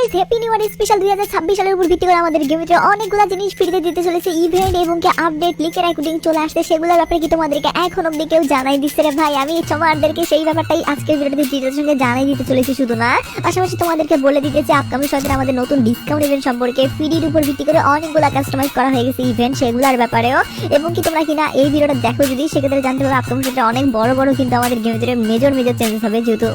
Guys happy new year special 2026 সালের উপর ভিত্তি করে আমাদের গেমের অনেকগুলো জিনিস ফ্রিতে দিতে চলেছে ইভেন্ট এবং কি আপডেট লিকের চলে আসছে, সেগুলোর ব্যাপারে কি তোমাদেরকে এখন অবধি কেউ জানাই রে ভাই। আমি তোমাদেরকে সেই ব্যাপারটাই ভিডিওতে সঙ্গে জানাই দিতে চলেছি শুধু না, পাশাপাশি তোমাদেরকে বলে দিতেছি আপকামিং আমাদের নতুন ডিসকাউন্ট ইভেন্ট সম্পর্কে ফ্রির উপর ভিত্তি করে অনেকগুলো কাস্টমাইজ করা হয়ে গেছে ইভেন্ট সেগুলোর ব্যাপারেও। এবং কি তোমরা কিনা এই ভিডিওটা দেখো যদি, সেক্ষেত্রে জানতে পারবে আপকামিং অনেক বড় বড় কিন্তু আমাদের মেজর মেজর চেঞ্জেস হবে, যেহেতু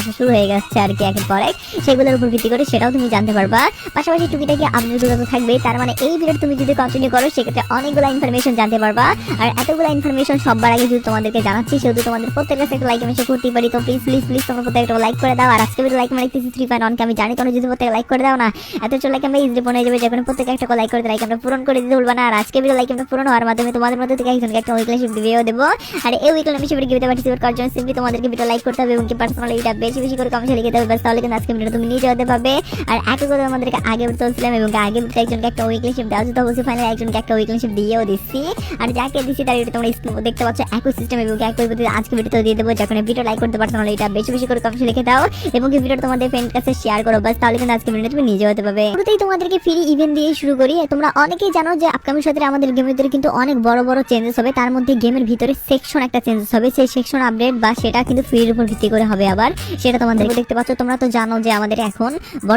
আসা শুরু হয়ে গেছে আর কি একের পর এক। সেগুলোর উপর ভিত্তি করে সেটাও তুমি জানতে পারবা। পাশাপাশি টুকিটাকি আপডেটগুলো তো থাকবেই তার মানে এই ভিডিও তুমি যদি কন্টিনিউ করো, সেক্ষেত্রে অনেকগুলো ইনফরমেশন জানতে পারবা। আর এতগুলো ইনফরমেশন সবার আগে যদি তোমাদেরকে জানাচ্ছি, সেহেতু তোমাদের প্রত্যেকের কাছে একটা লাইক আমি সে করতেই পারি। তো প্লিজ প্লিজ প্লিজ তোমরা প্রত্যেকটা লাইক করে দাও। আর আজকে ভিডিও লাইক মানে থ্রি পয়েন্ট আমি জানি তোমরা যদি প্রত্যেকে লাইক করে দাও না, এত চলে লাইক আমরা ইজিলি পৌঁছে যাবে। যখন প্রত্যেকে একটা লাইক করে লাইক আমরা পূরণ করে দিতে ভুলবা না। আর আজকে ভিডিও লাইক আমরা পূরণ হওয়ার মাধ্যমে তোমাদের মধ্যে থেকে একজনকে একটা উইকলি শিপ দিয়েও দেবো। আর এই উইকলি আমি শিপের গিফটে পার্টিসিপেট করার জন্য সিম্পলি তোমাদেরকে ভিডিও লাইক করতে হবে, এবং কি পার্সোনালি এটা বেশি বেশি করে কমেন্টে লিখে দেবে। তাহলে কিন্তু আজকে ভিডিও তুমি নিজে হতে পারবে। আর একই কথা আমাদেরকে আগে চলছিলাম এবং আগে একজনকে একটা উইকলি শিপ দেওয়া হচ্ছে তো অবশ্যই ফাইনালি একজনকে একটা উইকলি শিপ দিয়েও দিচ্ছি। আর যাকে দিচ্ছি তার এটা তোমরা দেখতে পাচ্ছ একই সিস্টেম এবং একই পদ্ধতি আজকে ভিডিওতে দিয়ে দেবো। যখন ভিডিও লাইক করতে পারছ এটা বেশি বেশি করে কমেন্টে লিখে দাও। এবং কি ভিডিও তোমাদের ফ্রেন্ড কাছে শেয়ার করো বাস তাহলে কিন্তু আজকে ভিডিও তুমি নিজে হতে পারবে। শুরুতেই তোমাদেরকে ফ্রি ইভেন্ট দিয়ে শুরু করি। তোমরা অনেকেই জানো যে আপকামিং সাথে আমাদের গেমের ভিতরে কিন্তু অনেক বড় বড় চেঞ্জেস হবে। তার মধ্যে গেমের ভিতরে সেকশন একটা চেঞ্জেস হবে। সেই সেকশন আপডেট বা সেটা কিন্তু ফ্রির উপর ভিত্তি করে হবে আবার। সেটা তোমাদের দেখতে পাচ্ছ। তোমরা তো জানো যে আমাদের এখন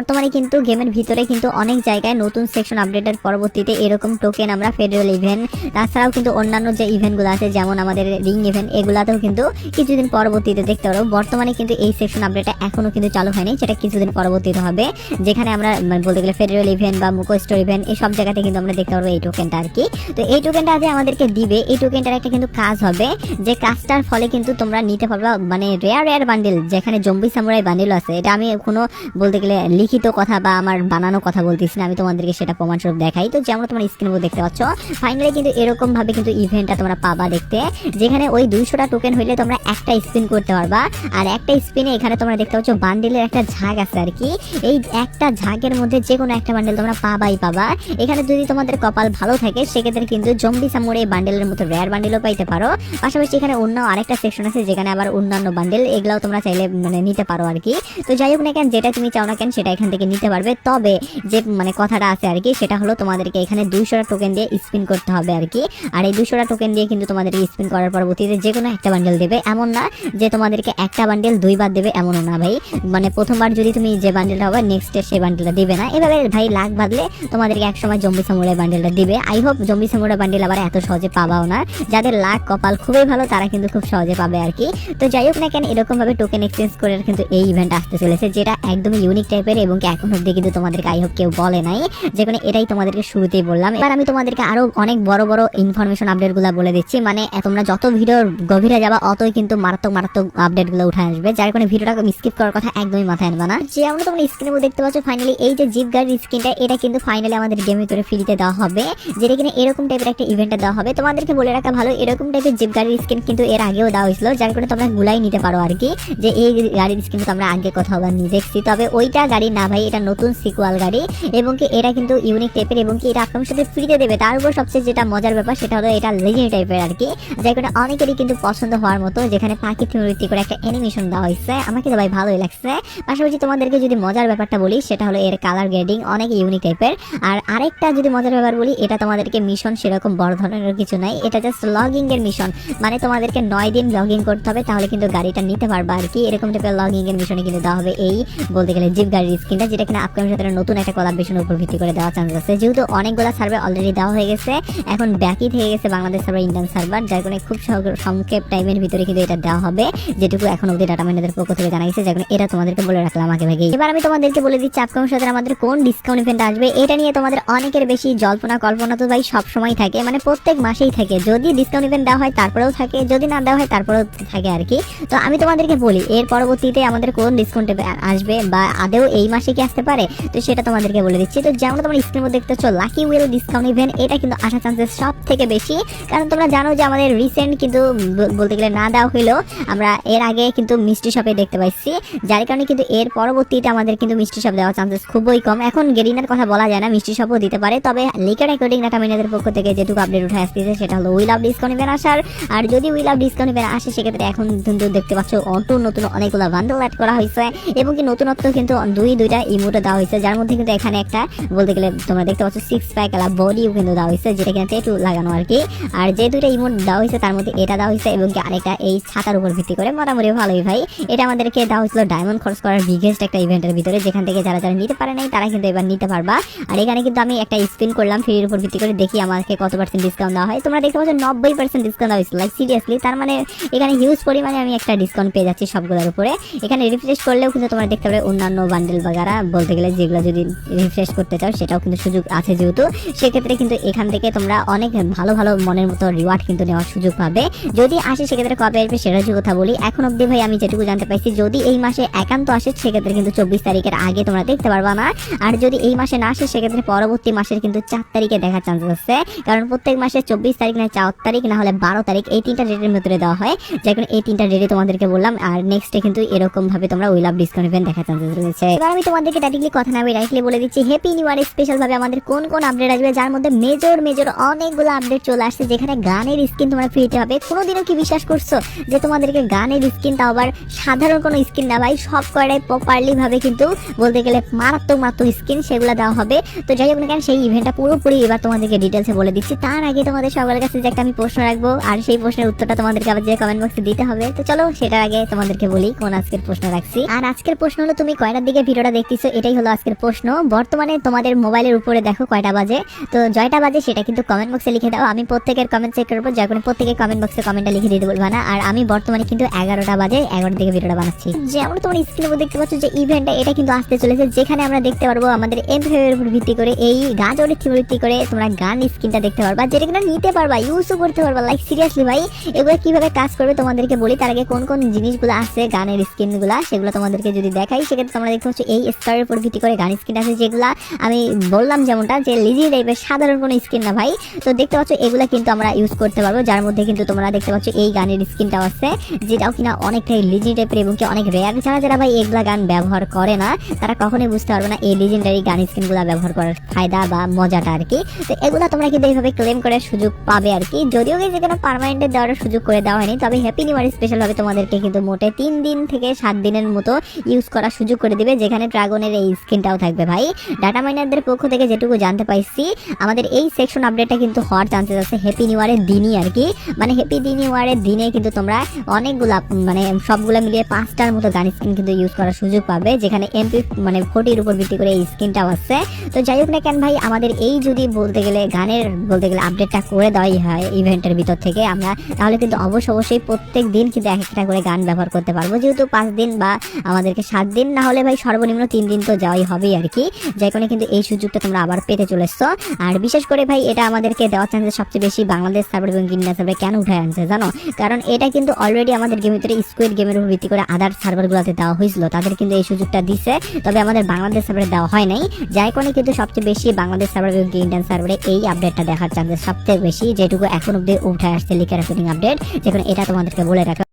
বর্তমানে কিন্তু গেমের ভিতরে কিন্তু অনেক জায়গায় নতুন সেকশন আপডেটের পরবর্তীতে এরকম টোকেন আমরা ফেডারেল ইভেন্ট তাছাড়াও কিন্তু অন্যান্য যে ইভেন্টগুলো আছে, যেমন আমাদের রিং ইভেন্ট এগুলাতেও কিন্তু কিছুদিন পরবর্তীতে দেখতে পারো। বর্তমানে কিন্তু এই সেকশন আপডেটটা এখনও কিন্তু চালু হয়নি, সেটা কিছুদিন পরবর্তীতে হবে। যেখানে আমরা মানে বলতে গেলে ফেডারেল ইভেন্ট বা মুকো স্টোর ইভেন্ট এই সব জায়গাতে কিন্তু আমরা দেখতে পারব এই টোকেনটা আর কি তো এই টোকেনটা যে আমাদেরকে দিবে, এই টোকেনটার একটা কিন্তু কাজ হবে, যে কাজটার ফলে কিন্তু তোমরা নিতে পারবা মানে রেয়ার রেয়ার বান্ডেল যেখানে জম্বি সামুরাই বান্ডেল আছে। এটা আমি কোনো বলতে গেলে লিখিত কথা বা আমার বানানো কথা বলতেছি না, আমি তোমাদেরকে সেটা প্রমাণস্বরূপ দেখাই। তো যেমন তোমার স্ক্রিন দেখতে পাচ্ছ ফাইনালি কিন্তু এরকম ভাবে কিন্তু ইভেন্টটা তোমরা পাবা দেখতে, যেখানে ওই দুইশোটা টোকেন হইলে তোমরা একটা স্পিন করতে পারবা। আর একটা স্পিনে এখানে তোমরা দেখতে পাচ্ছ বান্ডেলের একটা ঝাঁক আছে আর কি। এই একটা ঝাঁকের মধ্যে যে কোনো একটা বান্ডেল তোমরা পাবাই পাবা। এখানে যদি তোমাদের কপাল ভালো থাকে, সেক্ষেত্রে কিন্তু জম্বি সামুরে এই বান্ডেলের মতো রেয়ার বান্ডেলও পাইতে পারো। পাশাপাশি এখানে অন্য আরেকটা সেকশন আছে, যেখানে আবার অন্যান্য বান্ডেল এগুলাও তোমরা চাইলে মানে নিতে পারো আর কি। তো যাই হোক না কেন, যেটা তুমি চাও না কেন সেটা এখান থেকে নিতে পারবে। তবে যে মানে কথাটা আছে আর কি, সেটা হলো তোমাদেরকে এখানে দুইশোটা টোকেন দিয়ে স্পিন করতে হবে আর কি। আর এই দুইশোটা টোকেন দিয়ে কিন্তু তোমাদেরকে স্পিন করার পরবর্তীতে যে কোনো একটা বান্ডেল দেবে। এমন না যে তোমাদেরকে একটা বান্ডেল দুইবার দেবে, এমনও না ভাই। মানে প্রথমবার যদি তুমি যে বান্ডেলটা হবে নেক্সট সেই বান্ডেলটা দিবে না। এভাবে ভাই লাখ বাদলে তোমাদেরকে একসময় জম্বি সামুরাই বান্ডেলটা দিবে। I hope zombie samurai bundle আবার এত সহজে পাবাও না। যাদের লাখ কপাল খুবই ভালো, তারা কিন্তু খুব সহজে পাবে আর কি। তো যাই হোক না কেন এরকম ভাবে টোকেন এক্সচেঞ্জ করে কিন্তু এই ইভেন্ট আসতে চলেছে, যেটা একদমই ইউনিক টাইপের এবং কি এখন অব্দি কিন্তু তোমাদেরকে আই হোপ কেউ বলে নাই। যেখানে এটাই তোমাদেরকে শুরুতেই বললাম। এবার আমি তোমাদেরকে আরও অনেক বড় বড় ইনফরমেশন আপডেটগুলা বলে দিচ্ছি। মানে তোমরা যত ভিডিওর গভীরে যাবা, অতই কিন্তু মারাত্মক মারাত্মক আপডেটগুলো উঠে আসবে। যার কারণে ভিডিওটা স্কিপ করার কথা একদমই মাথায় আনবে না। যে আমরা তোমরা স্ক্রিনে দেখতে পাচ্ছ ফাইনালি এই যে জিপ গাড়ির স্ক্রিনটা এটা কিন্তু ফাইনালি আমাদের গেমের ভিতরে ফ্রিতে দেওয়া হবে। যেটা কিনা এরকম টাইপের একটা ইভেন্টে দেওয়া হবে। তোমাদেরকে বলে রাখা ভালো, এরকম টাইপের জিপ গাড়ির স্ক্রিন কিন্তু এর আগেও দেওয়া হয়েছিল। যার কারণে তোমরা গুলাই নিতে পারো আর কি যে এই গাড়ির স্ক্রিন তো আমরা আগে কোথাও বা দেখছি। তবে ওইটা গাড়ি না ভাই, এটা নতুন সিকুয়াল গাড়ি এবং কি এটা কিন্তু ইউনিক টাইপের এবং কি এটা আপনার সাথে ফ্রিতে দেবে। তার উপর সবচেয়ে যেটা মজার ব্যাপার সেটা হলো এটা লেজেন্ড টাইপের আর কি। কারণে অনেকেরই কিন্তু পছন্দ হওয়ার মতো যেখানে পাখি থিমভিত্তি করে একটা অ্যানিমেশন দেওয়া হয়েছে। আমাকে তো ভাই ভালোই লাগছে। পাশাপাশি তোমাদেরকে যদি মজার ব্যাপারটা বলি, সেটা হলো এর কালার গ্রেডিং অনেক ইউনিক টাইপের আর আরেকটা যদি মজার ব্যাপার বলি, এটা তোমাদেরকে মিশন সেরকম বড় ধরনের কিছু নাই। এটা জাস্ট লগিং এর মিশন মানে তোমাদেরকে নয় দিন লগিং করতে হবে, তাহলে কিন্তু গাড়িটা নিতে পারবা আর কি। এরকম টাইপের লগিং এর মিশনে কিন্তু দেওয়া হবে এই বলতে গেলে জিপ গাড়ির স্কিনটা যেটা কিনা আপকামিং সাথে নতুন একটা কোলাবরেশনের উপর ভিত্তি করে দেওয়ার চান্স আছে। যেহেতু অনেকগুলো সার্ভার অলরেডি দেওয়া হয়ে গেছে, এখন ব্যাকই থেকে গেছে বাংলাদেশ সার্ভার ইন্ডিয়ান সার্ভার যার কারণে খুব সংক্ষেপ টাইমের ভিতরে কিন্তু এটা দেওয়া হবে, যেটুকু এখন অবধি ডাটা মাইনাদের পক্ষ থেকে জানা গেছে, যার কারণে এটা তোমাদেরকে বলে রাখলাম আগে ভাগে এবার আমি তোমাদেরকে বলে দিচ্ছি আপকামিং সাথে আমাদের কোন ডিসকাউন্ট ইভেন্ট আসবে, এটা নিয়ে তোমাদের অনেকের বেশি জল্পনা, কল্পনা তো ভাই সব সময় থাকে মানে প্রত্যেক মাসেই থাকে। যদি ডিসকাউন্ট ইভেন্ট দেওয়া হয় তারপরেও থাকে, যদি না দেওয়া হয় তারপরেও থাকে আর কি। তো আমি তোমাদেরকে বলি, এর পরবর্তীতে আমাদের কোন ডিসকাউন্ট আসবে বা আদেও এই মাসে কি আসতে পারে? তো সেটা তোমাদেরকে বলে দিচ্ছি। তো যেমন তোমরা স্ক্রিনের মধ্যে দেখতে পাচ্ছ লাকি উইল ডিসকাউন্ট ইভেন্ট এটা কিন্তু আসার চান্সেস সব থেকে বেশি। কারণ তোমরা জানো যে আমাদের রিসেন্ট কিন্তু বলতে গেলে না দেওয়া হইলেও আমরা এর আগে কিন্তু মিষ্টি শপে দেখতে পাইছি। যার কারণে কিন্তু এর পরবর্তীতে আমাদের কিন্তু মিষ্টি শপ দেওয়ার চান্সেস খুবই কম। এখন গেরিনার কথা বলা যায় না মিষ্টি শপও দিতে পারে। তবে লিকার অ্যাকর্ডিং ডাটা মিনাদের পক্ষ থেকে যেটুকু আপডেট উঠে আসতেছে, সেটা হলো উইল অফ ডিসকাউন্ট ইভেন্ট আসার। আর যদি উইল অফ ডিসকাউন্ট ইভেন্ট আসে, সেক্ষেত্রে এখন কিন্তু দেখতে পাচ্ছ নতুন নতুন অনেকগুলো বান্ডেল অ্যাড করা হয়েছে এবং কি নতুনত্ব কিন্তু দুই দুই দুইটা ইমোটো দেওয়া হয়েছে, যার মধ্যে কিন্তু এখানে একটা বলতে গেলে তোমরা দেখতে পাচ্ছ সিক্স প্যাক আলা বডিও কিন্তু দেওয়া হয়েছে, যেটা কিনা টেটু লাগানো আর কি। আর যে দুইটা ইমোট দেওয়া হয়েছে, তার মধ্যে এটা দেওয়া হয়েছে এবং আরেকটা এই ছাতার উপর ভিত্তি করে। মোটামুটি ভালোই ভাই। এটা আমাদেরকে দেওয়া হয়েছিল ডায়মন্ড খরচ করার বিগেস্ট একটা ইভেন্টের ভিতরে, যেখান থেকে যারা যারা নিতে পারে নাই তারা কিন্তু এবার নিতে পারবা। আর এখানে কিন্তু আমি একটা স্পিন করলাম ফ্রির উপর ভিত্তি করে দেখি আমাকে কত পার্সেন্ট ডিসকাউন্ট দেওয়া হয়। তোমরা দেখতে পাচ্ছ নব্বই পার্সেন্ট ডিসকাউন্ট দেওয়া হয়েছিল লাইক সিরিয়াসলি তার মানে এখানে হিউজ পরিমাণে আমি একটা ডিসকাউন্ট পেয়ে যাচ্ছি সবগুলোর উপরে। এখানে রিফ্রেশ করলেও কিন্তু তোমরা দেখতে পাবে অন্যান্য বান্ডেল বাগারা বলতে গেলে যেগুলো যদি রিফ্রেশ করতে চাও, সেটাও কিন্তু সুযোগ আছে যেহেতু। সেক্ষেত্রে কিন্তু এখান থেকে তোমরা অনেক ভালো ভালো মনের মতো রিওয়ার্ড কিন্তু নেওয়ার সুযোগ পাবে। যদি আসে, সেক্ষেত্রে কবে আসবে সেটা হচ্ছে কথা বলি। এখন অব্দি ভাই, আমি যেটুকু জানতে পাইছি, যদি এই মাসে একান্ত আসে, সেক্ষেত্রে কিন্তু চব্বিশ তারিখের আগে তোমরা দেখতে পারবা না। আর যদি এই মাসে না আসে, সেক্ষেত্রে পরবর্তী মাসের কিন্তু চার তারিখে দেখার চান্সেস আছে। কারণ প্রত্যেক মাসে চব্বিশ তারিখ না চার তারিখ, না হলে বারো তারিখ, এই তিনটা ডেটের ভিতরে দেওয়া হয়। যে কোনো এই তিনটা ডেটে তোমাদেরকে বললাম। আর নেক্সটে কিন্তু এরকম ভাবে তোমরা উইল আপ ডিসকাউন্ট ইভেন্ট দেখার চান্সেস রয়েছে। এবার আমি তোমাদেরকে ডাইরেক্টলি কথা না ডাইরেক্টলি বলে দিচ্ছি। হ্যাপি নিউ ইয়ার স্পেশাল ভাবে আমাদের কোন কোন আপডেট আসবে, যার মধ্যে মেজর মেজর অনেকগুলো আপডেট চলে আসছে, যেখানে গানের স্কিন তোমরা ফ্রিতে পাবে। কোনোদিনও কি বিশ্বাস করছ যে তোমাদেরকে গানের স্কিন তাও আবার সাধারণ কোনো স্কিন না ভাই, সব কয়টাই প্রপারলি ভাবে কিন্তু বলতে গেলে মারাত্মক মারাত্মক স্কিন সেগুলো দেওয়া হবে। তো যাই হোক না কেন, সেই ইভেন্টটা পুরোপুরি এবার তোমাদেরকে ডিটেলসে বলে দিচ্ছি। তার আগে তোমাদের সবার কাছে যে একটা আমি প্রশ্ন রাখব, আর সেই প্রশ্নের উত্তরটা তোমাদেরকে আবার যে কমেন্ট বক্সে দিতে হবে। তো চলো সেটার আগে তোমাদেরকে বলি কোন আজকের প্রশ্ন রাখছি। আর আজকের প্রশ্ন হলো, তুমি কয়টার দিকে ভিডিওটা দেখতেছো, এটাই হলো আজকের প্রশ্ন। বর্তমানে তোমাদের মোবাইলের উপরে দেখো কয়টা বাজে। তো জয়টা বাজে সেটা কিন্তু কমেন্ট বক্সে লিখে দাও। আমি প্রত্যেকের কমেন্ট চেক করব যার কোনো প্রত্যেকের কমেন্ট বক্সে কমেন্টটা লিখে দিতে বলবা না। আর আমি বর্তমানে কিন্তু এগারোটা বাজে এগারোটার দিকে ভিডিওটা বানাচ্ছি। যেমন তোমরা স্ক্রিনের উপর দেখতে পাচ্ছ যে ইভেন্টটা এটা কিন্তু আসতে চলেছে। যেখানে আমরা দেখতে পারব আমাদের এমফের উপর ভিত্তি করে, এই গান গাজরের ভিত্তি করে তোমরা গান স্ক্রিনটা দেখতে পারবা। যেটা কিনা নিতে পারবা ইউজও করতে পারবা। লাইক সিরিয়াসলি ভাই, এগুলো কীভাবে কাজ করবে তোমাদেরকে বলি। তার আগে কোন কোন জিনিসগুলো আছে গানের স্কিনগুলো সেগুলো তোমাদেরকে যদি দেখাই, সেক্ষেত্রে তোমরা দেখতে পাচ্ছ এই স্টারের উপর ভিত্তি করে গান স্কিন আছে যেগুলা আমি বললাম যেমনটা যে লিজি টাইপের সাধারণ কোনো স্কিন না ভাই। তো দেখতে পাচ্ছ এগুলা কিন্তু আমরা ইউজ করতে পারব, যার মধ্যে কিন্তু তোমরা দেখতে পাচ্ছ এই গানের স্কিনটাও আছে, যেটাও কিনা অনেকটাই লিজি টাইপের এবং কি অনেক রেয়ার যারা যারা ভাই এগুলা গান ব্যবহার করে না, তারা কখনোই বুঝতে পারবে না এই লিজেন্ডারি গান স্কিনগুলো ব্যবহার করার ফায়দা বা মজাটা আর কি। তো এগুলা তোমরা কিন্তু এইভাবে ক্লেম করার সুযোগ পাবে আর কি। যদিও কিন্তু কোনো পারমানেন্টে দেওয়ার সুযোগ করে দেওয়া হয়নি, তবে হ্যাপি নিউ ইয়ার স্পেশাল ভাবে তোমাদেরকে কিন্তু মোটে তিন দিন থেকে সাত দিনের মতো ইউজ করার সুযোগ করে দিবে, যেখানে ড্রাগনের এই স্কিনটাও থাকবে ভাই। ডাটা মাইনারদের পক্ষ থেকে যেটুকু জানতে পাইছি, আমাদের এই সেকশন আপডেটটা কিন্তু হওয়ার চান্সেস আছে হ্যাপি নিউ ইয়ারের দিনই আর কি। মানে হ্যাপি নিউ ইয়ারের দিনে কিন্তু তোমরা অনেকগুলা মানে সবগুলা মিলিয়ে পাঁচটার মতো গান স্কিন কিন্তু ইউজ করার সুযোগ পাবে, যেখানে এমপি মানে ফোর্টির উপর ভিত্তি করে এই স্কিনটাও আছে। তো যাই হোক না কেন ভাই, আমাদের এই যদি বলতে গেলে, গানের বলতে গেলে আপডেটটা করে দেওয়াই হয় ইভেন্টের ভিতর থেকে আমরা, তাহলে কিন্তু অবশ্য অবশ্যই প্রত্যেক দিন কিন্তু এক একটা করে গান ব্যবহার করতে পারব। যেহেতু পাঁচ দিন বা আমাদেরকে সাত দিন না হলে ভাই সর্বনিম্ন তিন দিন তো যাওয়াই হবেই আর কি। কারণে কিন্তু এই সুযোগটা তোমরা আবার পেতে চলেছ। আর বিশেষ করে ভাই, এটা আমাদেরকে দেওয়ার চান্সেস সবচেয়ে বেশি বাংলাদেশ সার্ভার এবং ইন্ডিয়া সার্ভার কেন উঠে আনছে জানো? কারণ এটা কিন্তু অলরেডি আমাদের গেমের ভিতরে স্কোয়াড গেমের উপর ভিত্তি করে আদার সার্ভারগুলোতে দেওয়া হয়েছিল। তাদের কিন্তু এই সুযোগটা দিছে। তবে আমাদের বাংলাদেশ সার্ভারে দেওয়া হয় নাই। কারণে কিন্তু সবচেয়ে বেশি বাংলাদেশ সার্ভার এবং ইন্ডিয়ান সার্ভারে এই আপডেটটা দেখার চান্সেস সবচেয়ে বেশি, যেটুকু এখন অব্দি উঠে আসছে লিখে রেকর্ডিং আপডেট যেখানে এটা তোমাদেরকে বলে রাখা